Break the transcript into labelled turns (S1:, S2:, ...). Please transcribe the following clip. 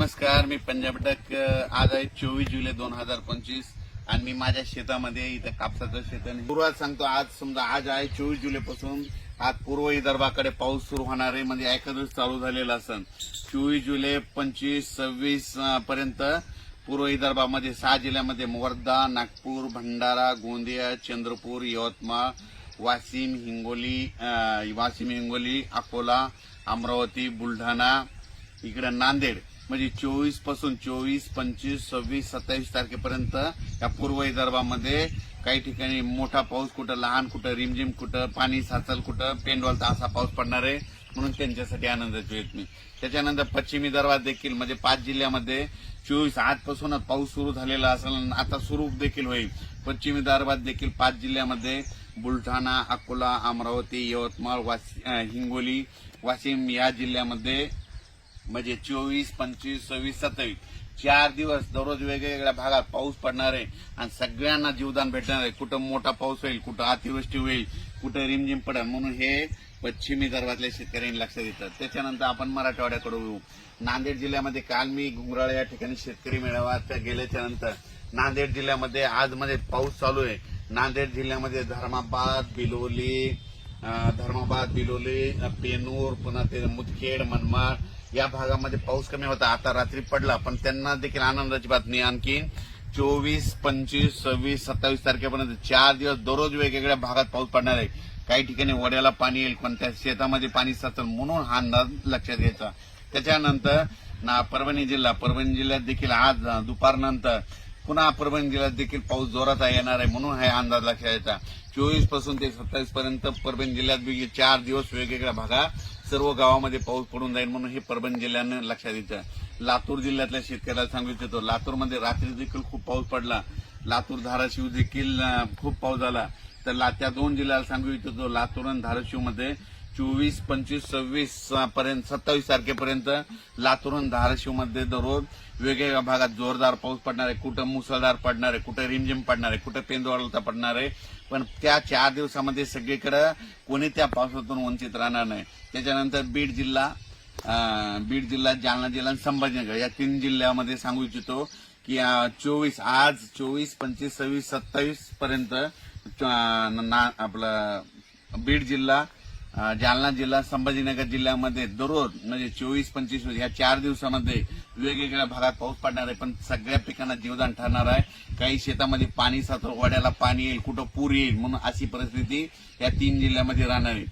S1: नमस्कार मी पंजाब डक आज आहे चोवीस जुलै दोन हजार पंचवीस आणि मी माझ्या शेतामध्ये इथं कापसाचं शेत आहे. सुरुवात सांगतो आज समजा आज आहे चोवीस जुलै पासून आज पूर्व विदर्भाकडे पाऊस सुरू होणार आहे म्हणजे एखादं चालू झालेला असन चोवीस जुलै पंचवीस सव्वीस पर्यंत पूर्व विदर्भामध्ये सहा जिल्ह्यामध्ये वर्धा नागपूर भंडारा गोंदिया चंद्रपूर यवतमाळ वाशिम हिंगोली वाशिम हिंगोली अकोला अमरावती बुलढाणा इकडे नांदेड म्हणजे चोवीसपासून चोवीस पंचवीस सव्वीस सत्तावीस तारखेपर्यंत या पूर्व विदर्भामध्ये काही ठिकाणी मोठा पाऊस कुठं लहान कुठं रिमझिम कुठं पाणी साचल कुठं पेंडवालचा असा पाऊस पडणार आहे म्हणून त्यांच्यासाठी आनंदाची येत मी त्याच्यानंतर पश्चिम विदर्भात देखील म्हणजे पाच जिल्ह्यामध्ये चोवीस आजपासूनच पाऊस सुरू झालेला असेल आता सुरू देखील होईल. पश्चिम विदर्भात देखील पाच जिल्ह्यामध्ये बुलढाणा अकोला अमरावती यवतमाळ वाशी हिंगोली वाशिम या जिल्ह्यामध्ये म्हणजे चोवीस पंचवीस सव्वीस सत्तावीस. चार दिवस दररोज वेगवेगळ्या भागात पाऊस पडणार आहे आणि सगळ्यांना जीवदान भेटणार आहे. कुठं मोठा पाऊस होईल कुठं अतिवृष्टी होईल कुठं रिमझिम पडेल. म्हणून हे पश्चिम विदर्भातल्या शेतकऱ्यांनी लक्षात येतात त्याच्यानंतर आपण मराठवाड्याकडे येऊ नांदेड जिल्ह्यामध्ये काल मी घुंगराळ या ठिकाणी शेतकरी मेळाव्यात गेल्याच्यानंतर नांदेड जिल्ह्यामध्ये आजमध्ये पाऊस चालू आहे. नांदेड जिल्ह्यामध्ये धर्माबाद बिलोली धर्माबाद बिलोली पेनूर पुन्हा ते मुदखेड मनमाड या भागामध्ये पाऊस कमी होता आता रात्री पडला पण त्यांना देखील आनंदाची बातमी आणखी चोवीस पंचवीस सव्वीस सत्तावीस तारखेपर्यंत चार दिवस दररोज वेगवेगळ्या भागात पाऊस पडणार आहे. काही ठिकाणी वड्याला पाणी येईल पण त्या शेतामध्ये पाणी साचल म्हणून हा अंदाज लक्षात घ्यायचा. त्याच्यानंतर ना परभणी जिल्हा परभणी जिल्ह्यात देखील आज दुपारनंतर पुन्हा परभणी जिल्ह्यात देखील पाऊस जोरात येणार आहे म्हणून हा अंदाज लक्षात घ्यायचा. चोवीसपासून ते सत्तावीस पर्यंत परभणी जिल्ह्यात चार दिवस वेगवेगळ्या भागात सर्व गावामध्ये पाऊस पडून जाईल म्हणून हे परभणी जिल्ह्यानं लक्षात येतं लातूर जिल्ह्यातल्या शेतकऱ्याला सांगू इच्छितो लातूरमध्ये रात्री देखील खूप पाऊस पडला. लातूर धाराशिव देखील खूप पाऊस झाला. तर त्या दोन जिल्ह्याला सांगू इच्छितो लातूर आणि धाराशिवमध्ये चोवीस पंचवीस सव्वीस पर्यंत सत्तावीस तारखेपर्यंत लातूर आणि धाराशिव दररोज वेगवेगळ्या भागात जोरदार पाऊस पडणार आहे कुठं मुसळधार पडणार आहे कुठं रिमझिम पडणार आहे कुठं पेंदवाळता पडणार. आहे पण त्या चार दिवसामध्ये सगळीकडं कोणी त्या पावसातून वंचित राहणार नाही. त्याच्यानंतर बीड जिल्हा बीड जिल्हा जालना जिल्हा आणि संभाजीनगर या तीन जिल्ह्यामध्ये सांगू इच्छितो की चोवीस आज चोवीस पंचवीस सव्वीस सत्तावीस पर्यंत ना- आपलं बीड जिल्हा जालना जिल्हा संभाजीनगर जिल्ह्यामध्ये दररोज म्हणजे चोवीस पंचवीस या चार दिवसामध्ये वेगवेगळ्या भागात पाऊस पडणार आहे पण सगळ्या पिकांना जीवदान ठरणार आहे. काही शेतामध्ये पाणी साचर वाड्याला पाणी येईल कुठं पूर येईल म्हणून अशी परिस्थिती या तीन जिल्ह्यामध्ये राहणार आहे.